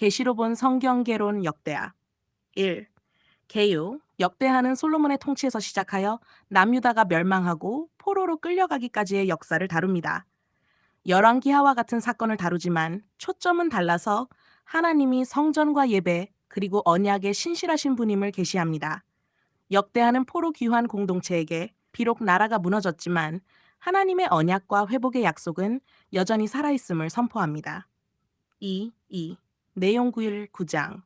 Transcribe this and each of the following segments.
계시로 본 성경개론 역대하 1. 개유 역대하는 솔로몬의 통치에서 시작하여 남유다가 멸망하고 포로로 끌려가기까지의 역사를 다룹니다. 열왕기하와 같은 사건을 다루지만 초점은 달라서 하나님이 성전과 예배 그리고 언약에 신실하신 분임을 계시합니다. 역대하는 포로 귀환 공동체에게 비록 나라가 무너졌지만 하나님의 언약과 회복의 약속은 여전히 살아있음을 선포합니다. 2. 2. 내용 9일 9장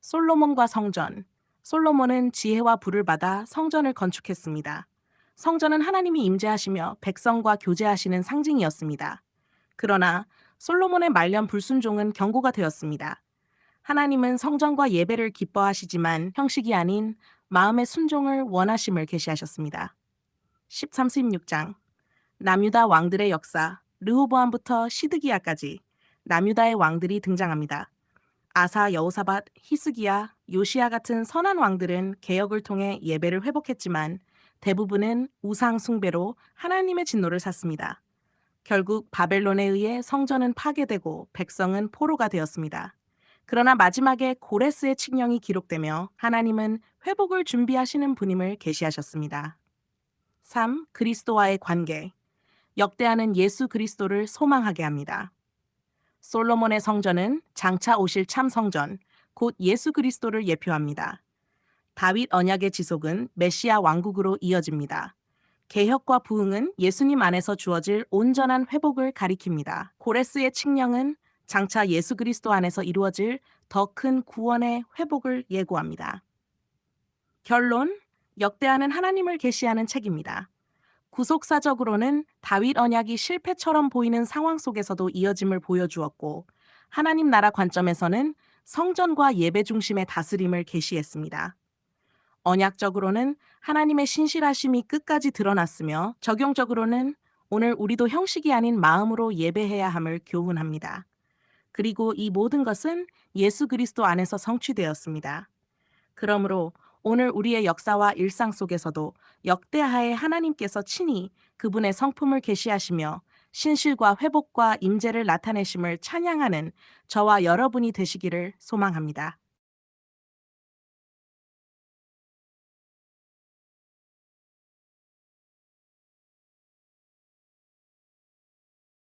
솔로몬과 성전 솔로몬은 지혜와 부를 받아 성전을 건축했습니다. 성전은 하나님이 임재하시며 백성과 교제하시는 상징이었습니다. 그러나 솔로몬의 말년 불순종은 경고가 되었습니다. 하나님은 성전과 예배를 기뻐하시지만 형식이 아닌 마음의 순종을 원하심을 계시하셨습니다. 13, 16장 남유다 왕들의 역사 르호보암부터 시드기야까지 남유다의 왕들이 등장합니다. 아사, 여호사밧, 히스기야, 요시야 같은 선한 왕들은 개혁을 통해 예배를 회복했지만 대부분은 우상 숭배로 하나님의 진노를 샀습니다. 결국 바벨론에 의해 성전은 파괴되고 백성은 포로가 되었습니다. 그러나 마지막에 고레스의 칙령이 기록되며 하나님은 회복을 준비하시는 분임을 계시하셨습니다. 3. 그리스도와의 관계 역대하는 예수 그리스도를 소망하게 합니다. 솔로몬의 성전은 장차 오실 참 성전, 곧 예수 그리스도를 예표합니다. 다윗 언약의 지속은 메시아 왕국으로 이어집니다. 개혁과 부흥은 예수님 안에서 주어질 온전한 회복을 가리킵니다. 고레스의 칙령은 장차 예수 그리스도 안에서 이루어질 더 큰 구원의 회복을 예고합니다. 결론, 역대하는 하나님을 계시하는 책입니다. 구속사적으로는 다윗 언약이 실패처럼 보이는 상황 속에서도 이어짐을 보여주었고 하나님 나라 관점에서는 성전과 예배 중심의 다스림을 계시했습니다. 언약적으로는 하나님의 신실하심이 끝까지 드러났으며 적용적으로는 오늘 우리도 형식이 아닌 마음으로 예배해야 함을 교훈합니다. 그리고 이 모든 것은 예수 그리스도 안에서 성취되었습니다. 그러므로 오늘 우리의 역사와 일상 속에서도 역대하에 하나님께서 친히 그분의 성품을 계시하시며 신실과 회복과 임재를 나타내심을 찬양하는 저와 여러분이 되시기를 소망합니다.